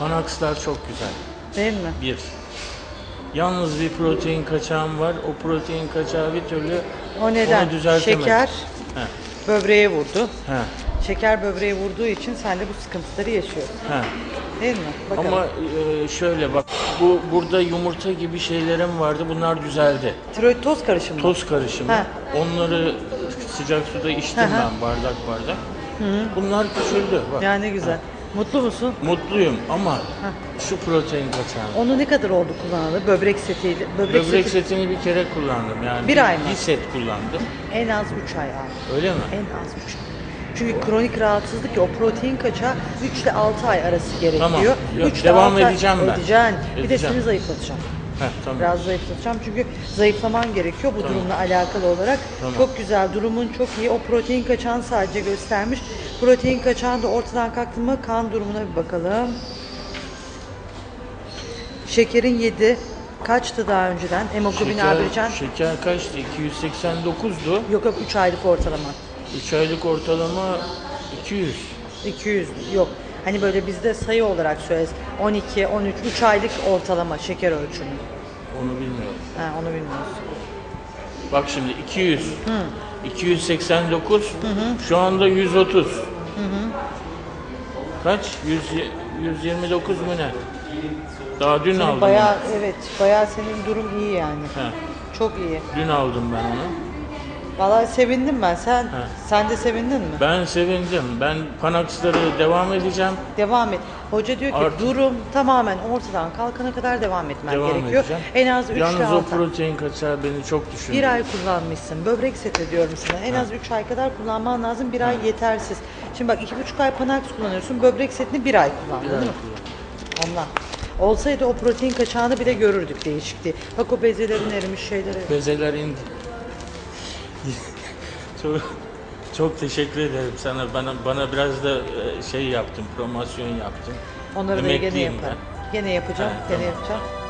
Panax'lar çok güzel. Değil mi? Bir. Yalnız bir protein kaçağım var. O protein kaçağı bir türlü O neden? onu düzeltemedim. Şeker He, böbreğe vurdu. he, Şeker böbreğe vurduğu için sen de bu sıkıntıları yaşıyorsun. he. Değil mi? Bakalım. Ama e, şöyle bak, bu burada yumurta gibi şeylerim vardı. Bunlar düzeldi. Tiroid toz karışımı. Toz karışımı. He. Onları sıcak suda içtim Hı hı. ben bardak bardak. Bunlar küçüldü. Bak. Ya ne güzel. Mutlu musun? Mutluyum ama şu protein kaçağı. Onu ne kadar oldu kullanalı? Böbrek setiyle. Böbrek, Böbrek seti setini bir kere kullandım. Yani Bir ay mı? Bir set kullandım. en az 3 ay abi. Öyle mi? En az 3 ay. Çünkü kronik rahatsızlık ya o protein kaçağı 3 ile 6 ay arası gerekiyor. Tamam. Yok, Üç ile devam altı ay- edeceğim ben. Edeceksin. Bir de Edeceğim. seni zayıflatacağım. Heh, tamam. Biraz zayıflatacağım çünkü zayıflaman gerekiyor bu durumla alakalı olarak. Tamam. Çok güzel, durumun çok iyi. O protein kaçağını sadece göstermiş. Protein kaçağını da ortadan kalktı mı kan durumuna bir bakalım. Şekerin 7. Kaçtı daha önceden? Hemoglobin A1 şeker kaçtı? 289'du. Yok yok 3 aylık ortalama. 3 aylık ortalama 200. 200 yok. Hani böyle bizde sayı olarak söyleriz. 12, 13, 3 aylık ortalama şeker ölçümü. Onu bilmiyorum. Ha, onu bilmiyoruz. Bak şimdi 200. 289. Şu anda 130. Kaç? 100, 129 mu ne? Daha dün aldım. Bayağı evet, bayağı senin durum iyi yani. onu. He, Çok iyi. dün aldım ben onu. Vallahi sevindim ben. Sen sen de sevindin mi? Ben sevindim. Ben Panax'ları devam edeceğim. Devam et. Hoca diyor ki Artık- durum tamamen ortadan kalkana kadar devam etmen Devam gerekiyor. edeceğim. En az 3 Yalnız o 6 ay. protein kaçağı beni çok düşündü. Bir ay kullanmışsın. Böbrek seti diyorum sana. En az 3 ay kadar kullanman lazım. Bir ay yetersiz. Şimdi bak 2,5 ay Panax kullanıyorsun. Böbrek setini bir ay kullandın değil mi? Ondan. Olsaydı o protein kaçağını bile görürdük değişikliği. Bak o bezelerin erimiş şeyleri. Bezeler indi. Çok, çok teşekkür ederim sana. Bana bana biraz da e, şey yaptın, promosyon yaptın. Onları da gene yaparım. Gene yapacağım. Evet, gene tamam. yapacağım.